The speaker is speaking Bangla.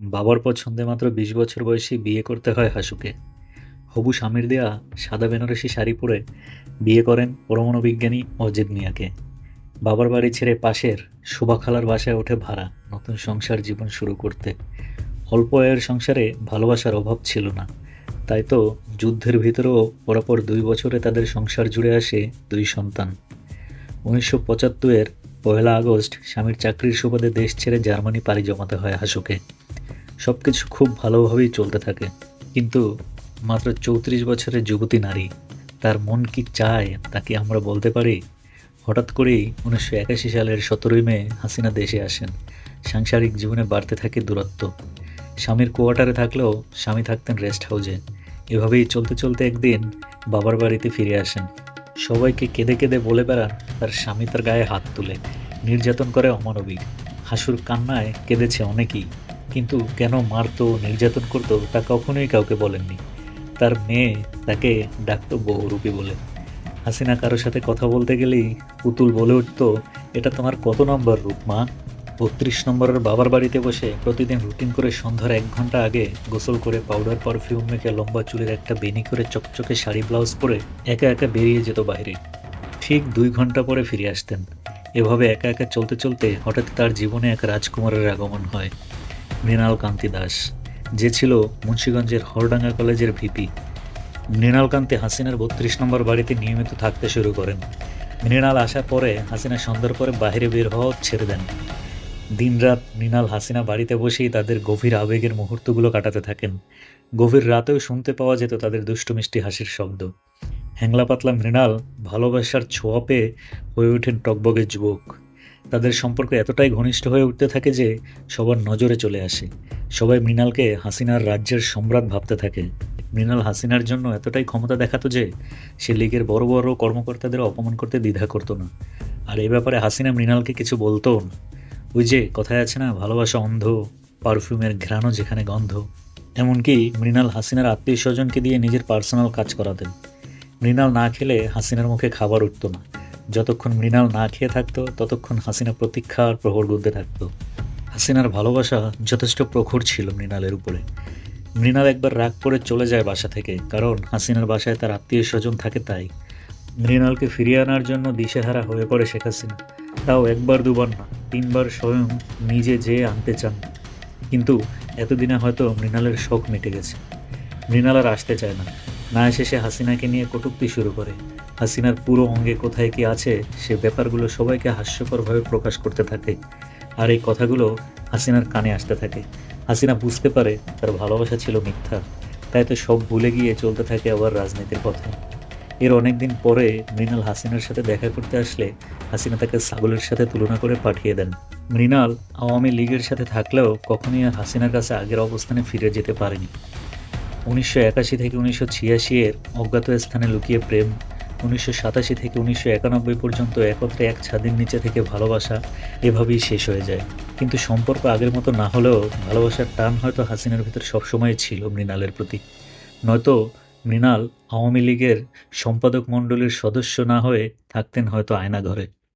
বাবার পছন্দে মাত্র বিশ বছর বয়সী বিয়ে করতে হয় হাসুকে। হবু স্বামীর দেয়া সাদা বেনারসি শাড়ি পরে বিয়ে করেন পরমাণু বিজ্ঞানী অজিত মিয়াকে। বাবার বাড়ি ছেড়ে পাশের শোভা খালার বাসায় ওঠে ভাড়া, নতুন সংসার জীবন শুরু করতে। অল্প আয়ের সংসারে ভালোবাসার অভাব ছিল না। তাই তো যুদ্ধের ভিতরেও পরপর দুই বছরে তাদের সংসার জুড়ে আসে দুই সন্তান। উনিশশো পঁচাত্তরের পয়লা আগস্ট স্বামীর চাকরির সুবাদে দেশ ছেড়ে জার্মানি পাড়ি জমাতে হয় হাসুকে। সব কিছু খুব ভালোভাবেই চলতে থাকে। কিন্তু মাত্র চৌত্রিশ বছরের যুবতী নারী, তার মন কি চায় তা কি আমরা বলতে পারি? হঠাৎ করেই উনিশশো একাশি সালের সতেরোই মে হাসিনা দেশে আসেন। সাংসারিক জীবনে বাড়তে থাকে দূরত্ব। স্বামীর কোয়ার্টারে থাকলেও স্বামী থাকতেন রেস্ট হাউসে। এভাবেই চলতে চলতে একদিন বাবার বাড়িতে ফিরে আসেন। সবাইকে কেঁদে কেঁদে বলে বেড়ান তার স্বামী তার গায়ে হাত তুলে। নির্যাতন করে অমানবিক। হাসুর কান্নায় কেঁদেছে অনেকেই। কিন্তু কেন মারতো, নির্যাতন করতো, তা কখনোই কাউকে বলেননি। তার মেয়ে তাকে ডাকতো বহুরূপী বলে। হাসিনা কারোর সাথে কথা বলতে গেলেই পুতুল বলে উঠতো, এটা তোমার কত নম্বর রূপ, মা? বত্রিশ নম্বরের বাবার বাড়িতে বসে প্রতিদিন রুটিন করে সন্ধ্যার এক ঘণ্টা আগে গোসল করে পাউডার পারফিউম মেখে লম্বা চুলের একটা বেনি করে চকচকে শাড়ি, ব্লাউজ পরে একা একা বেরিয়ে যেত বাইরে। ঠিক দুই ঘণ্টা পরে ফিরে আসতেন। এভাবে একা একা চলতে চলতে হঠাৎ তার জীবনে এক রাজকুমারের আগমন হয়। মৃণাল কান্তি দাস, যে ছিল মুন্সীগঞ্জের হরডাঙ্গা কলেজের ভিপি। মৃণাল কান্তি হাসিনার বত্রিশ নম্বর বাড়িতে নিয়মিত থাকতে শুরু করেন। মৃণাল আসার পরে হাসিনা সন্ধ্যার পরে বাইরে বের হওয়া ছেড়ে দেন। দিনরাত মৃণাল হাসিনা বাড়িতে বসেই তাদের গভীর আবেগের মুহূর্তগুলো কাটাতে থাকেন। গভীর রাতেও শুনতে পাওয়া যেত তাদের দুষ্টু মিষ্টি হাসির শব্দ। হ্যাংলা পাতলা মৃণাল ভালোবাসার ছোঁয়া পেয়ে হয়ে ওঠেন টকবগে যুবক। তাদের সম্পর্ক এতটাই ঘনিষ্ঠ হয়ে উঠতে থাকে যে সবার নজরে চলে আসে। সবাই মৃণালকে হাসিনার রাজ্যের সম্রাট ভাবতে থাকে। মৃণাল হাসিনার জন্য এতটাই ক্ষমতা দেখাতো যে সে লীগের বড় বড় কর্মকর্তাদের অপমান করতে দ্বিধা করতো না। আর এই ব্যাপারে হাসিনা মৃণালকে কিছু বলতো না। ওই যে কথায় আছে না, ভালোবাসা অন্ধ, পারফিউমের ঘ্রাণও যেখানে গন্ধ। এমনকি মৃণাল হাসিনার আত্মীয় স্বজনকে দিয়ে নিজের পার্সোনাল কাজ করাতেন। মৃণাল না খেলে হাসিনার মুখে খাবার উঠতো না। যতক্ষণ মৃণাল না খেয়ে থাকতো, ততক্ষণ হাসিনা প্রতীক্ষা আর প্রহর গুনতে থাকতো। হাসিনার ভালোবাসা যথেষ্ট প্রখর ছিল মৃণালের উপরে। মৃণাল একবার রাগ করে চলে যায় বাসা থেকে, কারণ হাসিনার বাসায় তার আত্মীয় স্বজন থাকে তাই। মৃণালকে ফিরিয়ে আনার জন্য দিশেহারা হয়ে পড়ে শেখ হাসিনা। তাও একবার, দুবার না, তিনবার স্বয়ং নিজে যেয়ে আনতে চান। কিন্তু এতদিনে হয়তো মৃণালের শখ মিটে গেছে। মৃণাল আর আসতে চায় না। না এসে সে হাসিনাকে নিয়ে কটূক্তি শুরু করে। হাসিনার পুরো অঙ্গে কোথায় কি আছে, সে ব্যাপারগুলো সবাইকে হাস্যকরভাবে প্রকাশ করতে থাকে। আর এই কথাগুলো হাসিনার কানে আসতে থাকে। হাসিনা বুঝতে পারে তার ভালোবাসা ছিল মিথ্যা। তাই তো সব ভুলে গিয়ে চলতে থাকে আবার রাজনীতির পথে। এর অনেক দিন পরে মৃণাল হাসিনার সাথে দেখা করতে আসলে হাসিনা তাকে ছাগলের সাথে তুলনা করে পাঠিয়ে দেন। মৃণাল আওয়ামী লীগের সাথে থাকলেও কখনোই আর হাসিনার কাছে আগের অবস্থানে ফিরে যেতে পারেনি। উনিশশো একাশি থেকে উনিশশো ছিয়াশি এর অজ্ঞাত স্থানে লুকিয়ে প্রেম উনিশশো সাতাশি থেকে উনিশশো একানব্বই পর্যন্ত একত্রে এক ছাদের নিচে থেকে ভালোবাসা এভাবেই শেষ হয়ে যায়। কিন্তু সম্পর্ক আগের মতো না হলেও ভালোবাসার টান হয়তো হাসিনার ভিতর সবসময় ছিল মৃণালের প্রতি। নয়তো মৃণাল আওয়ামী লীগের সম্পাদক মণ্ডলীর সদস্য না হয়ে থাকতেন হয়তো আয়না ঘরে